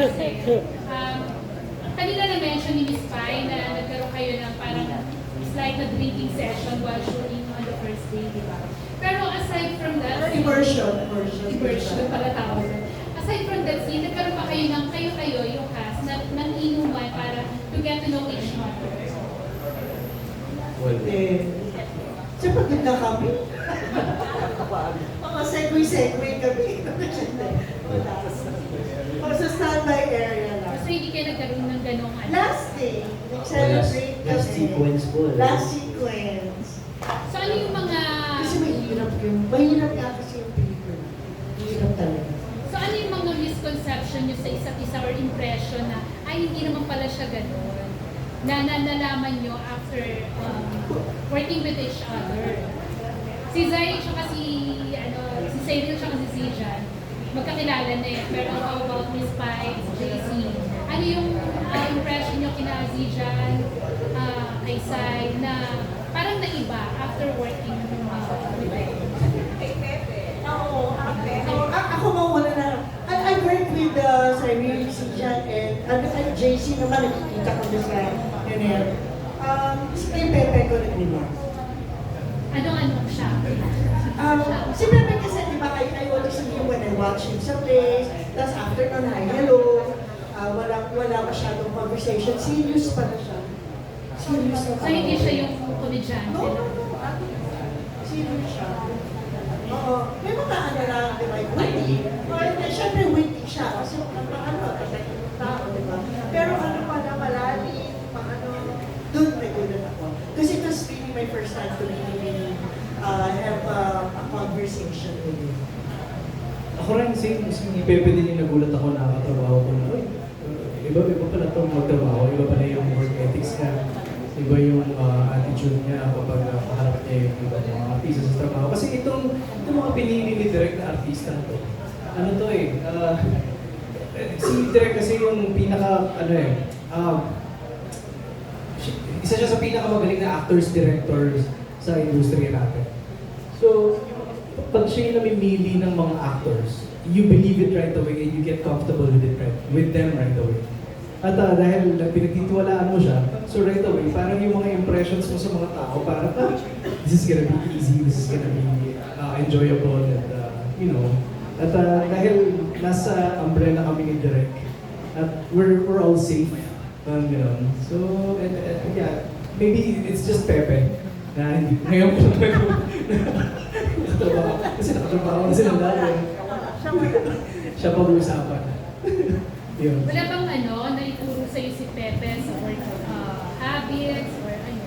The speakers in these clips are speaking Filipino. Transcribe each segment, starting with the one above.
kasi. Um, kanina na-mention ni Miss Pai na nagkaroon kayo ng parang it's like a drinking session while shooting on the first day, di ba? Pero aside from that, Immersion, immersion. immersion pala tawag. Aside from that scene, nagkaroon pa kayo ng kayo-kayo, yung cast, na, ng inuman para to get to know each other. Well, Eh, siyempre ganda kami. Mga segue-segue kami. Wala. Standby area lang. So hindi kayo nagkaroon ng ganong ano. Last day, last, nag-celebrate last kami. sequence po. Last sequence. So ano yung mga... Kasi mahirap yung, mahirap nga kasi yung paper. Mahirap talaga. So ano yung mga misconception nyo sa isa't isa or impression na ay hindi naman pala siya ganun? Na, na nalaman nyo after um, working with each other. Si Zay tsaka si, ano, si Cyril tsaka si Zijan, magkakilala na eh. Pero how about Miss si JC? Ano yung uh, impression nyo kina Zijan, uh, kay Sai, na parang naiba after working uh, with them? Oo, ako, ako mawala na. I, I worked with uh, Cyril, si Jan, and ano, and JC naman, nakikita ko na sa NL. Um, si Pepe ko rin nila. Ano-ano siya? Um, si Pepe always see him when I watch him sa place, tapos after nun, hi, hello, uh, wala, wala masyadong conversation, serious pa na siya. Serious na So hindi siya yung komedyante No, no, no, serious siya. Oo, may mga ano lang, di ba, witty. Or, syempre witty siya, kasi ano, yung tao, di ba? Pero ano pa na malalim, pa ano, doon nagulat ako. Kasi it was really my first time to really, uh, have uh, a conversation with him. Rin, same, Pepe din yung nagulat ako na katrabaho ko na, uy, uh, iba, iba pala itong magtrabaho, iba pala yung work ethics niya, iba yung uh, attitude niya kapag uh, kaharap niya yung iba ng mga artista sa trabaho. Kasi itong, itong mga pinili ni Direk na artista na to, ano to eh, uh, si Direk kasi yung pinaka, ano eh, si- isa siya sa pinakamagaling na actors, directors sa industriya natin. So, pag siya yung namimili ng mga actors, you believe it right away and you get comfortable with it right, with them right away. At uh, dahil pinagtitiwalaan mo siya, so right away, parang yung mga impressions mo sa mga tao, parang, ah, this is gonna be easy, this is gonna be uh, enjoyable, and uh, you know, at uh, dahil nasa umbrella kami ni Direk, at we're, we're all safe, um, you know, so, and, and, yeah, maybe it's just Pepe, na hindi, ngayon nakatrabaho, kasi nakatrabaho na sila dati. Siya pag-uusapan. Yun. Wala bang ano, naituro sa'yo si Pepe sa work uh, habits or ano,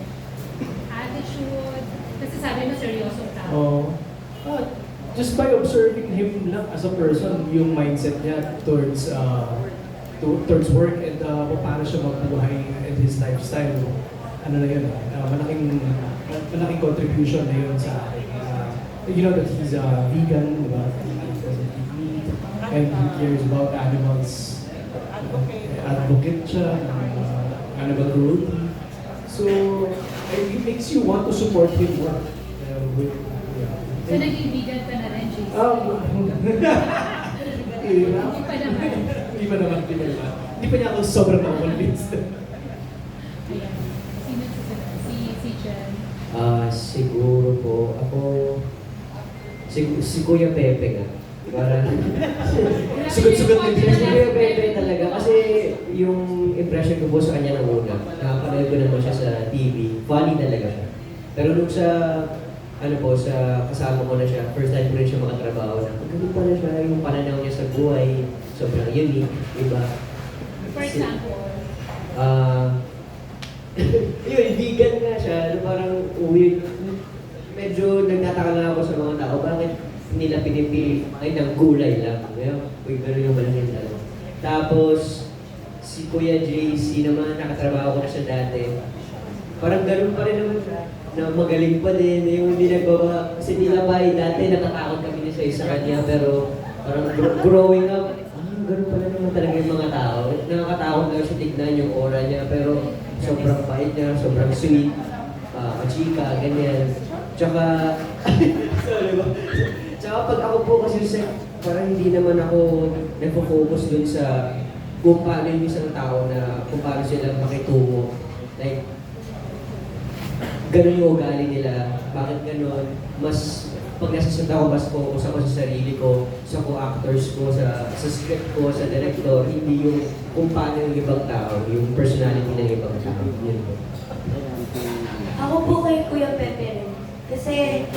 attitude? Kasi sabi mo seryosong tao. Oh, ah, just by observing him lang as a person, yung mindset niya towards uh, to, towards work and uh, paano siya magbuhay and his lifestyle. Ano na yun, uh, malaking malaking contribution na yun sa akin. Uh, you know that he's a vegan, di ba? He doesn't eat meat and he cares about animals. Advocate siya, uh, animal cruelty. So, it makes you want to support him more. Uh, with, yeah. So naging vegan ka na rin, JC? Um, Hindi pa naman. Hindi pa naman, hindi pa naman. Hindi pa niya ako sobrang na-convinced. Ayan. Sino? Si, si Jen. Ah, siguro po, ako, si, si Kuya Pepe nga. Parang, sugat-sugat din Wala Si Kuya Pepe talaga. Kasi yung impression ko po sa kanya ng una, nakapanood ko naman siya sa TV, funny talaga siya. Pero nung sa, ano po, sa kasama ko na siya, first time ko rin siya makatrabaho na, ganun pala siya, yung pananaw niya sa buhay, sobrang unique, iba. For example, Ah, yun, vegan nga siya. Ano, parang weird. Medyo nagtataka lang ako sa mga tao, bakit nila pinipili ay ng gulay lang. Ngayon, uy, gano'n yung malaking ano. Tapos, si Kuya JC naman, nakatrabaho ko na siya dati. Parang ganun pa rin naman. Na magaling pa din, yung hindi nagbawa. Kasi nila pa dati natatakot kami ni sa isa kanya, pero parang gr- growing up, ah, ganun pala naman talaga yung mga tao. Nakakatakot lang siya tignan yung aura niya, pero sobrang bait niya, sobrang sweet, uh, chika, ganyan. Tsaka, sorry ba? Tsaka pag ako po kasi sa, parang hindi naman ako nagpo-focus dun sa kung paano yung isang tao na kung paano sila makitungo. Like, ganun yung ugali nila. Bakit ganun? Mas, pag nasa ako, mas focus ako sa sarili ko, sa co-actors ko, sa, sa script ko, sa director, hindi yung kung paano yung ibang tao, yung personality ng ibang tao. Yun po. Ako po kay Kuya Pepe. Kasi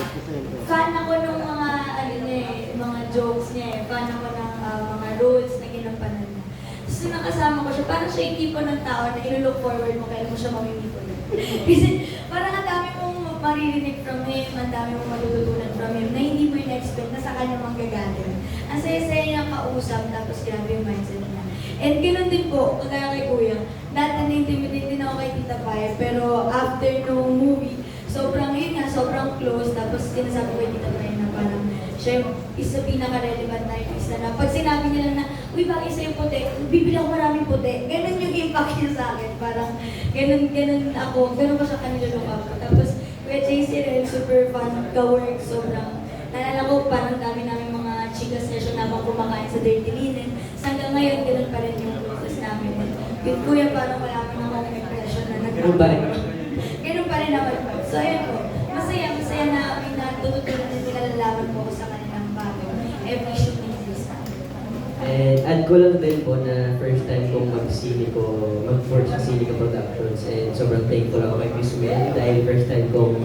fan ako ng mga ano eh, mga jokes niya eh. Fan ako ng ah, mga roles na ginampanan niya. Tapos nung nakasama ko siya, parang siya yung tipo ng tao na ilo-look forward mo kailan mo siya mamimit ulit. Kasi parang ang dami mong maririnig from him, ang dami mong matututunan from him na hindi mo in-expect na sa kanya manggagaling. Ang saya-saya niya kausap, tapos grabe yung mindset niya. And ganoon din po, kagaya kay Kuya, dati na-intimidate din ako kay Tita Paya, pero after nung movie, sobrang yun nga, sobrang close, tapos sinasabi ko Tita Paya na parang siya yung isa pinaka-relevant na artista na pag sinabi niya lang na, uy, bagay sa'yo puti, bibili ako maraming puti. Ganun yung impact niya sa akin. Parang, ganun, ganun ako, ganun ko siya kanila look up. Tapos, Kuya JC rin, super fun, ka-work, sobrang, naalala ko, parang dami namin mga chika session habang kumakain sa Dirty Linen. So, hanggang ngayon, ganun pa rin yung process namin. Yung kuya, parang wala pa akong impression na nag- Ganun pa rin. Ganun pa rin naman. So, ayun po. Masaya, masaya na may natututunan din nilalalaman po sa kanilang bago. Every shooting season. And add ko lang din po na first time kong mag-sine ko, mag-work sa Sinica Productions and sobrang thankful ako kay Miss Mel dahil first time kong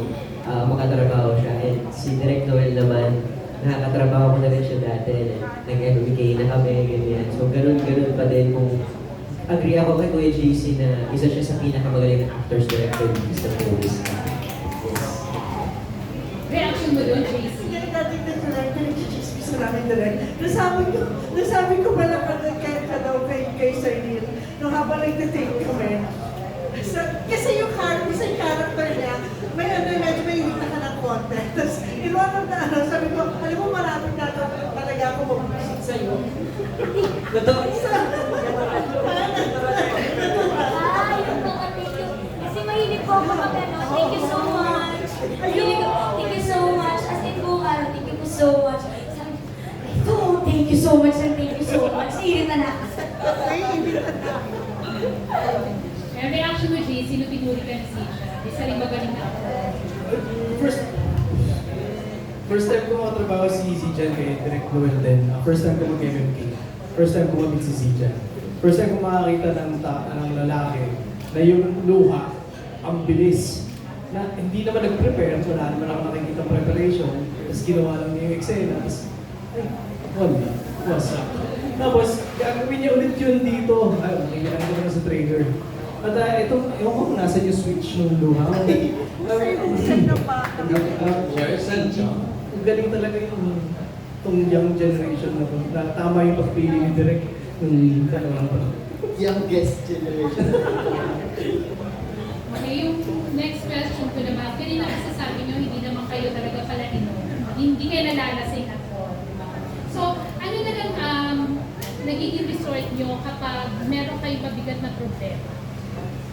ah, makatrabaho siya and si Direk Noel naman, nakakatrabaho ko na rin siya dati, nag-MBK na kami, ganyan. So ganun-ganun pa din kung agree ako kay Kuya JC na isa siya sa pinakamagaling na actors director sa Philippines. Mo doon, JC? Kaya dating na nag-chismis na namin direct. Nasabi ko, nasabi ko pala pa kay, ka daw kay, kay Sir Neil, nung habang nag-take kami. So, kasi yung character, sa character niya, may ano, medyo may hita ka ng konti. Tapos, of the ano, sabi ko, alam mo, maraming na talaga ako mag-visit sa'yo. Totoo. Ay, yung mga thank you. Kasi mahilig po ako mag ano. Thank you so much. Mahilig ko, thank you so much. As in buong araw, thank you so much. Sabi ko, ito, thank you so much and thank you so much. Hirit na na. Ay, hindi na Reaction mo, JC, nung pinuri ka ni Sisha, isa rin magaling na ako. First, first time ko makatrabaho si si Jan kay Direct Noel din. Uh, First time ko mag-MMK. First time ko mag si si Jan. First time ko makakita ng, ta ng lalaki na yung luha, ang bilis. Na hindi naman nag-prepare, wala naman ako nakikita preparation. Tapos ginawa lang niya yung eksena. Tapos, ay, wala. What's up? Tapos, gagawin niya ulit yun dito. Ay, nakikita ko na sa trailer. At uh, ito, ewan ko kung nasa yung switch ng luha. Sino pa? Ang galing talaga yung itong young generation na to. Na tama yung pagpili ni Direk ng dalawang pa. youngest generation. Okay, yung next question ko naman, kanina kasi sabi nyo, hindi naman kayo talaga pala inom. Hindi kayo nalalasing at all. So, ano na lang um, nagiging resort nyo kapag meron kayong mabigat na problema?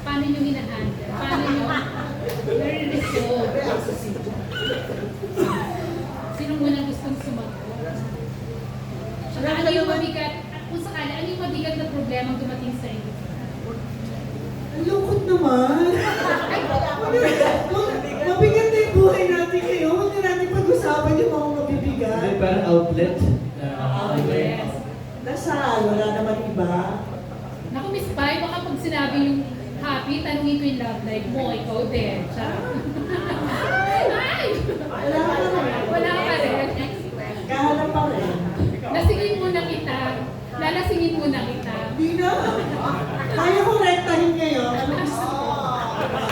Paano nyo hinahandle? Paano nyo nare-resolve? Sino muna gustong sumagot? Saka ano yung mabigat, at kung sakali, ano yung mabigat na problema ang dumating sa inyo? Ang lungkot naman. Mabigat na yung buhay natin ngayon. Huwag na natin pag-usapan yung mga mabibigat. Hindi, parang outlet. Oh, yes. Dasal, wala naman iba. Naku, Miss Pai, baka pag sinabi yung happy, tanungin ko yung love life mo, ikaw din. Charot. Ay! Wala ka naman. Wala ka rin. Kahanap pa rin. Lasingin muna kita. Lalasingin muna kita. Di na. Kaya ko rektahin ngayon. Ano gusto mo?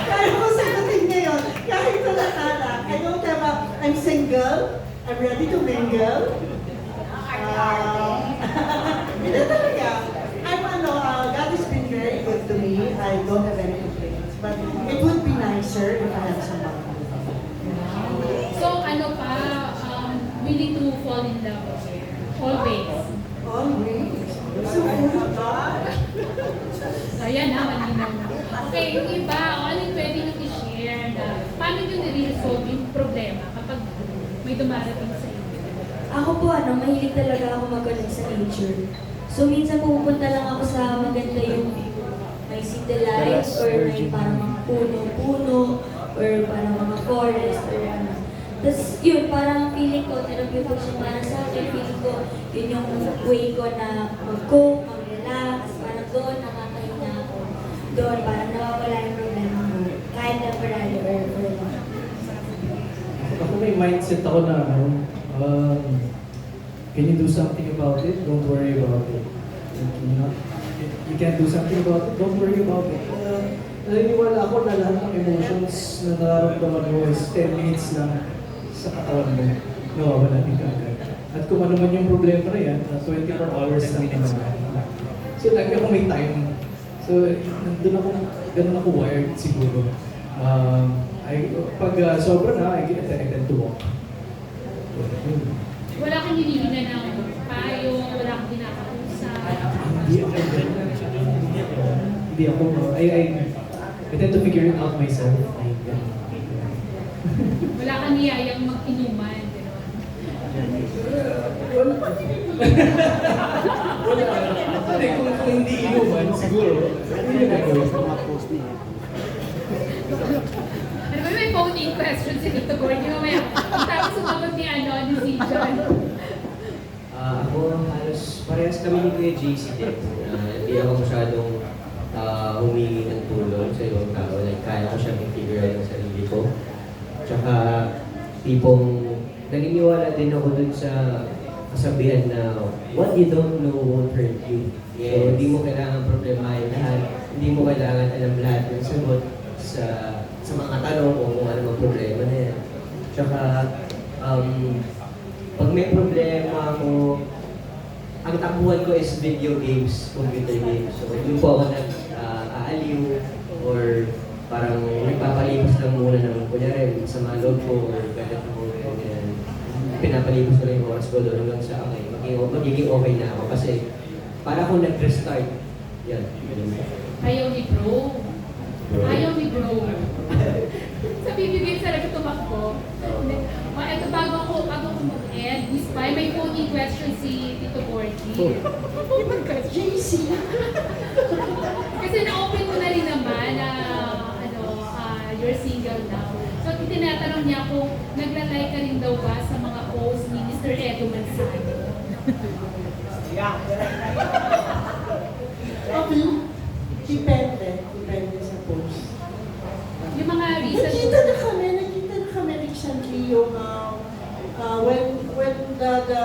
Kaya ko sagutin ngayon. Kahit wala tala. I don't have a, I'm single. I'm ready to mingle. Ah, Hindi talaga. I'm ano, uh, God has been very good to me. I don't have any complaints. But it would be nicer if I had someone. So, ano pa, um, willing to fall in love again. Always. Always. So, God. Ayan na, malinaw na. Okay, yung iba, ano yung pwede nyo i-share na paano nyo nire-resolve yung problema kapag may dumarating sa inyo? Ako po, ano, mahilig talaga ako mag sa nature. So, minsan pupunta lang ako sa may parang mga puno-puno or parang mga forest or ano. Tapos yun, parang feeling ko, therapeutic siya para sa akin. Feeling ko, yun yung way ko na mag-cope, mag-relax. Parang doon nakakahinga ako. Doon, parang nawawala yung problema ko. Kahit temporary or for long. Ako may mindset ako na ano, um, can you do something about it? Don't worry about it. You, know, you can't do something about it? Don't worry about it. Uh, naniniwala ako na lahat ng emotions na nararamdaman mo is 10 minutes lang sa katawan mo. Nawawala din kagad. At kung ano man yung problema na yan, uh, 24 hours lang naman. So lagi ako may time. So nandun ako, ganun ako wired siguro. Um, ay, pag uh, sobra na, I I tend to walk. Wala kang hinihinga ng payo, wala kang kinakausap. Hindi ako Hindi ako, I, I, I tend to figure it out myself. Ay, ganun. Wala kang niyayang mag-inuman. Wala. Wala. Hindi, kung, kung hindi inuman, siguro. Hindi na gagawin. Ano ba may phone-in question si Tito Gordy mamaya? Tapos sumagot ni ano, ni si John. Ah, ako halos parehas kami ni Kuya JC din. Ah, hindi ako masyadong ah, humingi ng tulong sa ibang tao. Like, kaya ko siyang i-figure out ang sarili ko. Tsaka, tipong naniniwala din ako dun sa kasabihan na what you don't know won't hurt you. So, hindi mo kailangan problemahin lahat. Hindi mo kailangan alam lahat ng sagot sa sa mga tanong o kung ano mang problema na yan. Tsaka, um, pag may problema ako, ang takbuhan ko is video games, computer games. So, doon po ako nag-aaliw or parang nagpapalipas lang muna ng kunyari sa mga loob ko or galit ako. Ganyan. Pinapalipas ko lang yung oras ko doon hanggang sa okay, magiging, magiging okay na ako kasi para akong nag-restart. Yan. Ayaw ni bro. Ayaw ni bro. sa video games talaga tumakbo. Oh, eto bago ko, bago ko mag-end, Miss Pai, may phone-in question si Tito Gordy. JC. Kasi na-open mo na rin naman na ano, ah, you're single now. So, tinatanong niya kung naglalike ka rin daw ba sa mga posts ni Mr. Edo Manzano. Okay. Depende. Depende sa post. Yung mga reasons... Nakita na kami, nakita na kami recently yung uh, uh, when when the, the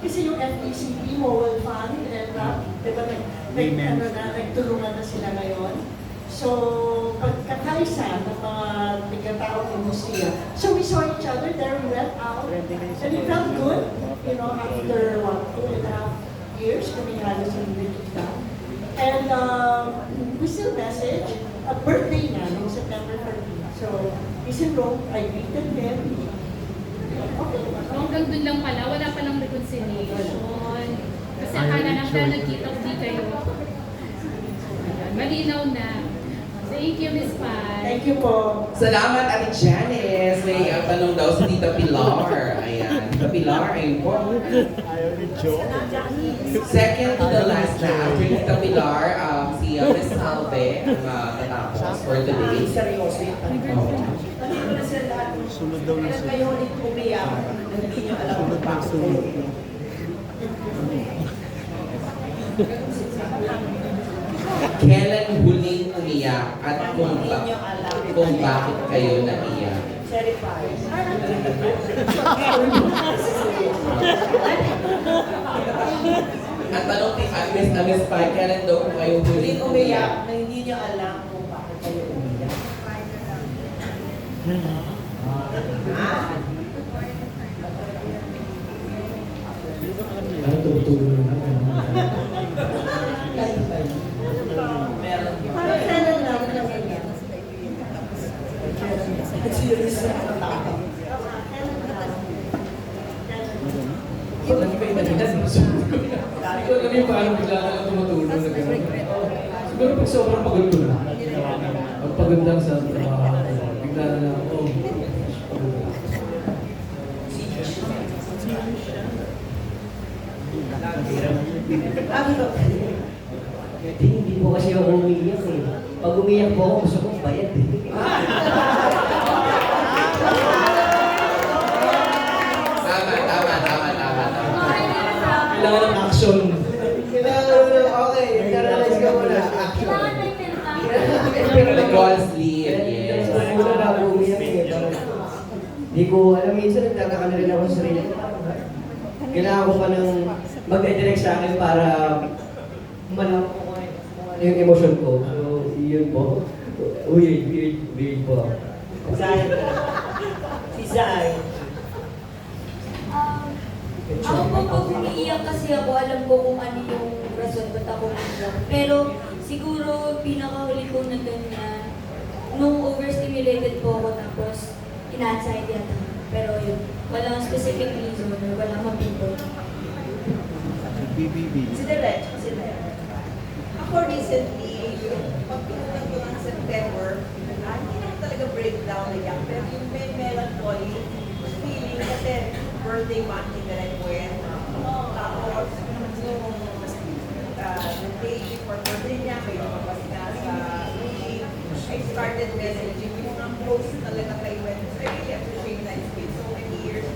kasi yung FECP Mobile Fund and uh, di ba nag, nag, ano na, nagtulungan na sila ngayon. So, pagkakaisa ng mga tigatao ng Mustia. So, we saw each other there, we went out, and it felt good, you know, after what, two and a half years, kami halos ang nakikita. And um, we still message. A birthday na, nung September 13. So, he's in Rome. I greeted him. Okay. Hanggang dun lang pala, wala palang reconciliation. Kasi akala nang na nagkita ko di kayo. Malinaw na. Thank you, Miss Pai. Thank you po. Salamat, Ate Janice. May uh, tanong daw si Tita Pilar. Tita Pilar, ayun po. Second to the last na. After Tita Pilar, um, si uh, Miss Salve ang uh, tatapos for today. Seryoso yung tanong. Sunod daw na sunod. kayo ulit umiyak, hindi nyo alam Sunod na sunod. Kailan huling umiyak at kung, ba- kung bakit kayo naiyak? Ang tanong ni Agnes na Miss Pai, kailan daw po kayo huling umiyak? na hindi nyo alam kung bakit kayo umiyak. Ano tumutulong na ganun. Parang kailan lang naman yan. Serious na ang tao. Kailan lang. Ako lagi pa imaginan. Ko alam yung paano bigla ka lang tumutulong na gano'n. Siguro pag sobrang pagod ko na. Pag pagod sa trabaho, bigla na lang, oh, pagod na. Ano ba? Hindi, po kasi ako umiiyak eh. Pag umiyak po ako, gusto kong bayad eh. Tama, tama, tama, tama, tama. Kailangan ng action. Kailangan ko na, okay, internalize ka muna. Action. Kailangan na yung The goal sleep, yes. Muna na ako umiyak eh. Parang, Hindi ko, alam minsan nagtataka na rin ako sa sarili. ko. Kailangan ko pa ng mag-direct sa akin para malaman ko kung ano yung emosyon ko. So, yun po. Weird, weird, weird po. Zay. Si Zay. Um, ako po pag umiiyak kasi ako, alam ko kung ano yung rason ba't ako umiiyak. Pero siguro pinakahuli ko na ganyan, nung overstimulated po ako tapos ina-anxiety at. Pero yun, walang specific reason or walang mapinpoint. BBB. Si Direk, si Direk. Ako recently, yung pag pinunan ko ng September, ah, hindi naman talaga breakdown na yan, pero yung may melancholy feeling kasi birthday month ni Direk Gwen. Tapos, yung uh, the day before birthday niya, may lumabas nga sa. I started messaging close talaga kay Gwen. I really appreciate that it's been so many years.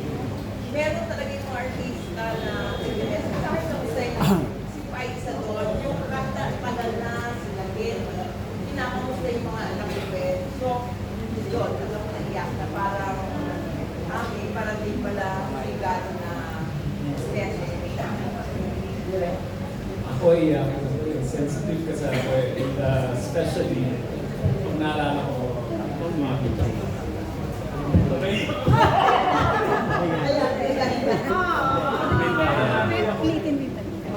Meron talaga yung mga artista na nag-message sa akin ng si Paisa doon, yung kanta tagal na, sila Getty, pinakamusta yung mga anak. So, yun, alam ko naiyak na parang, ah, okay, parang di pala may gano'n na special siya. Ako ay uh, sensitive kasi ako eh. And uh, especially, pag naalala ko, mga Okay? Ayan, ayan.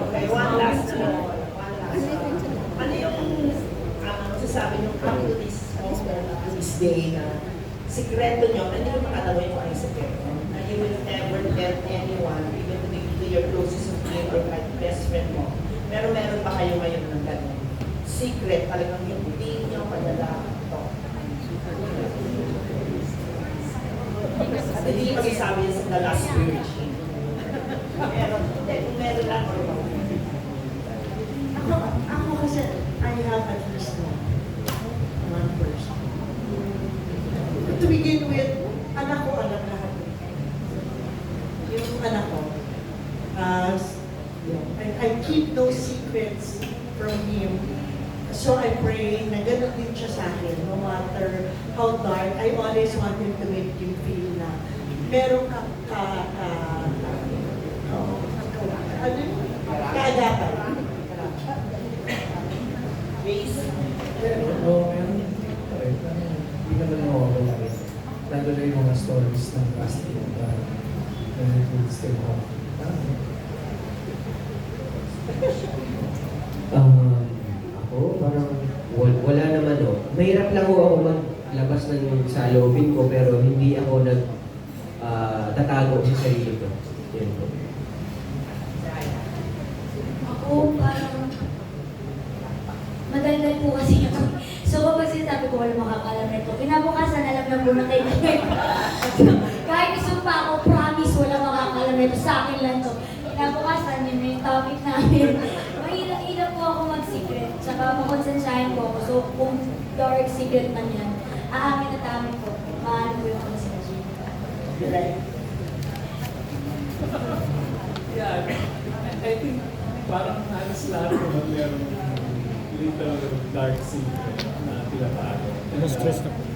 Okay, one last one. One last one. Ano yung uh, masasabi nyo up to this moment, up to this day na sikreto nyo, hindi ko makatawin kung ano yung sikreto, na you will never tell anyone, even to, the- to your closest friend or kahit best friend mo. Pero meron ba kayo ngayon ng ganun? Secret, talagang hindi nyo padala ito. At hindi masasabi yan sa the last virgin. Meron, hindi, kung meron lang or. Ako, ako kasi, I have at least With, anak ko, anak lahat. Yung anak ko, uh, I, I keep those secrets from him. So I pray na ganun din siya sa akin, no matter how dark, I always want him to make him feel na meron ka, ka, ka, oh, ano yun? Kaagapan. Grace? Pero, oo, meron. Okay, parang Hindi naman nawawala rin. Lalo na yung mga stories ng casting na na will still home. Um, ako, parang wal, wala naman oh. Mahirap lang ho ako maglabas ng salobin ko pero hindi ako nag ah, tatago sa sarili ko. Yan po. Ako parang madaldal po kasi ako. So kapag sinasabi ko wala makakalam nito, kinabukasan alam na po na kayo. Kahit isumpa ako, promise wala makakalam nito. Sa akin lang to. Kinabukasan yun na yung topic namin. Mahirap-hirap po ako mag-secret. Tsaka makonsensyahin po ako. So kung dark secret man yan, aamin at amin po. Maano po yung konsensya. Yeah, I, think parang halos lahat naman meron little dark secret na tinatago. Na-stress na po.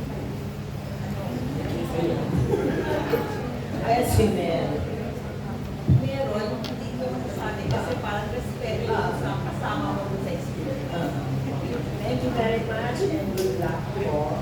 Mel. Meron, hindi ko masasabi kasi parang respeto sa kasama mo sa school. Thank you very much and good luck po.